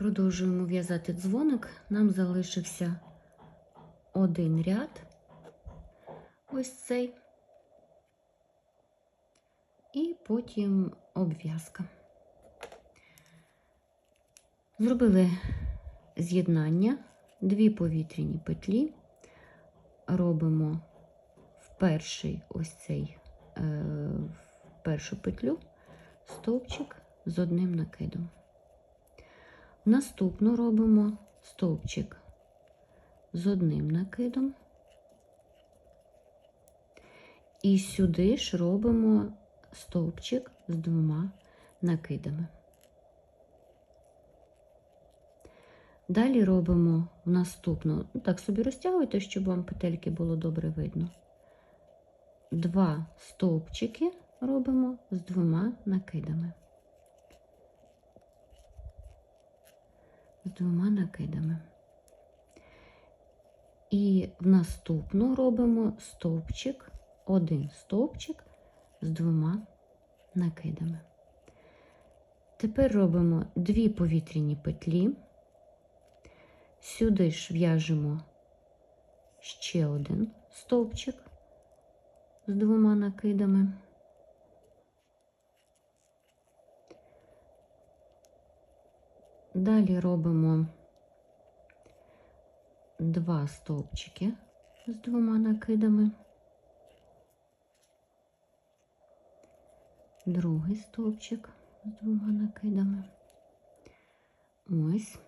Продовжуємо в'язати дзвоник. Нам залишився один ряд. Ось цей. І потім обв'язка. Зробили з'єднання, дві повітряні петлі. Робимо в перший ось цей, е, в першу петлю стовпчик з одним накидом. Наступну робимо стовпчик з одним накидом. І сюди ж робимо стовпчик з двома накидами. Далі робимо наступну, ну так собі розтягуйте, щоб вам петельки було добре видно. Два стовпчики робимо з двома накидами. З двома накидами. І в наступну робимо стовпчик, один стовпчик з двома накидами. Тепер робимо дві повітряні петлі. Сюди ж в'яжемо ще один стовпчик з двома накидами. Далі робимо два стовпчики з двома накидами. Другий стовпчик з двома накидами. Ось.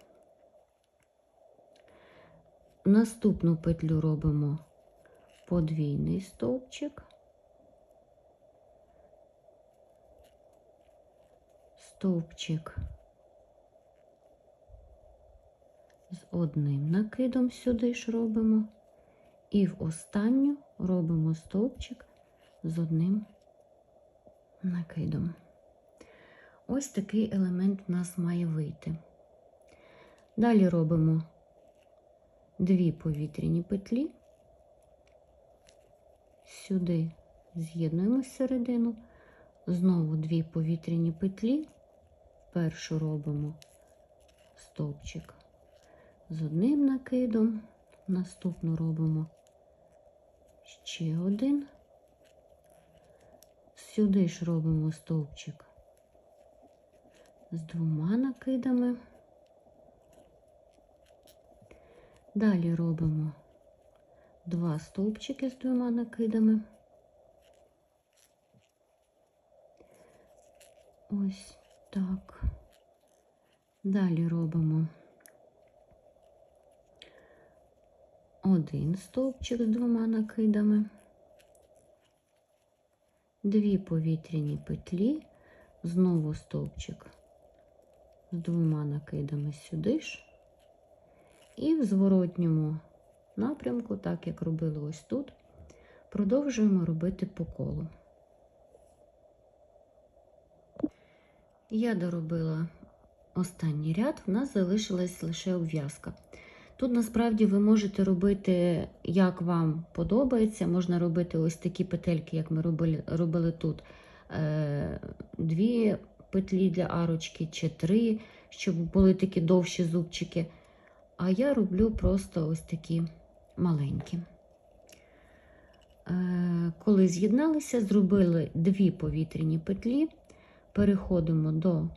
Наступну петлю робимо подвійний стовпчик, стовпчик з одним накидом сюди ж робимо, і в останню робимо стовпчик з одним накидом. Ось такий елемент в нас має вийти. Далі робимо дві повітряні петлі, сюди з'єднуємо середину, знову дві повітряні петлі, першу робимо стовпчик з одним накидом, наступну робимо ще один, сюди ж робимо стовпчик з двома накидами. Далі робимо два стовпчики з двома накидами. Ось так. Далі робимо один стовпчик з двома накидами, дві повітряні петлі, знову стовпчик з двома накидами сюди ж. І в зворотньому напрямку, так як робили ось тут, продовжуємо робити по колу. Я доробила останній ряд, в нас залишилась лише обв'язка. Тут насправді ви можете робити, як вам подобається. Можна робити ось такі петельки, як ми робили, робили тут. Е, Дві петлі для арочки чи три, щоб були такі довші зубчики. А я роблю просто ось такі маленькі. Е, Коли з'єдналися, зробили дві повітряні петлі, переходимо до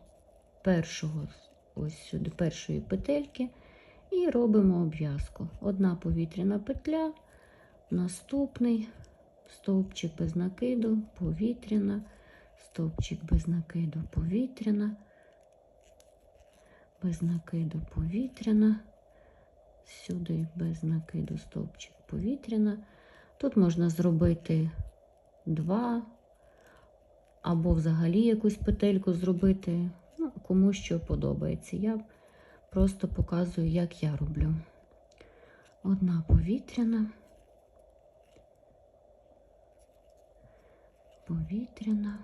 першого, ось сюди, першої петельки і робимо обв'язку. Одна повітряна петля, наступний стовпчик без накиду, повітряна, стовпчик без накиду, повітряна, без накиду, повітряна сюди без накиду стовпчик повітряна. Тут можна зробити два, або взагалі якусь петельку зробити, ну, кому що подобається. Я просто показую, як я роблю. Одна повітряна, повітряна.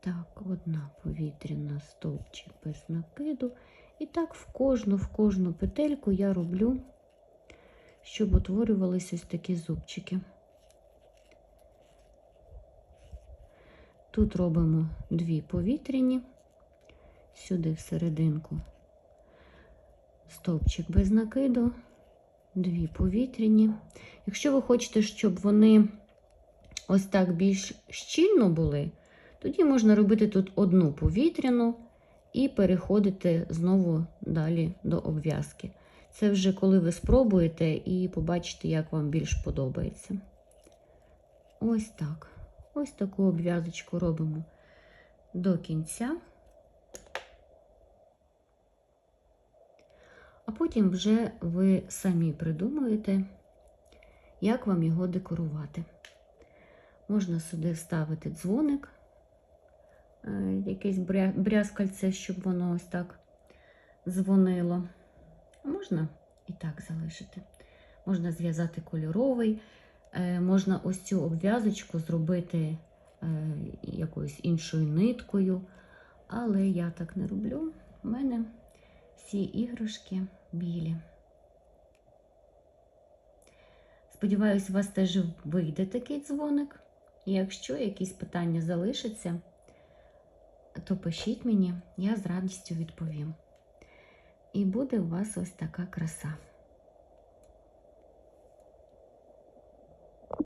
Так, одна повітряна стовпчик без накиду. І так в кожну в кожну петельку я роблю, щоб утворювалися ось такі зубчики. Тут робимо дві повітряні, сюди всерединку стовпчик без накиду, дві повітряні. Якщо ви хочете, щоб вони ось так більш щільно були, тоді можна робити тут одну повітряну і переходити знову далі до обв'язки. Це вже коли ви спробуєте і побачите, як вам більш подобається. Ось так. Ось таку обв'язочку робимо до кінця. Потім вже ви самі придумуєте, як вам його декорувати. Можна сюди вставити дзвоник, е, якесь брязкальце, щоб воно ось так дзвонило. Можна і так залишити. Можна зв'язати кольоровий, е, можна ось цю обв'язочку зробити е, якоюсь іншою ниткою, але я так не роблю. У мене всі іграшки білі. Сподіваюсь, у вас теж вийде такий дзвоник. І якщо якісь питання залишаться, то пишіть мені, я з радістю відповім. І буде у вас ось така краса.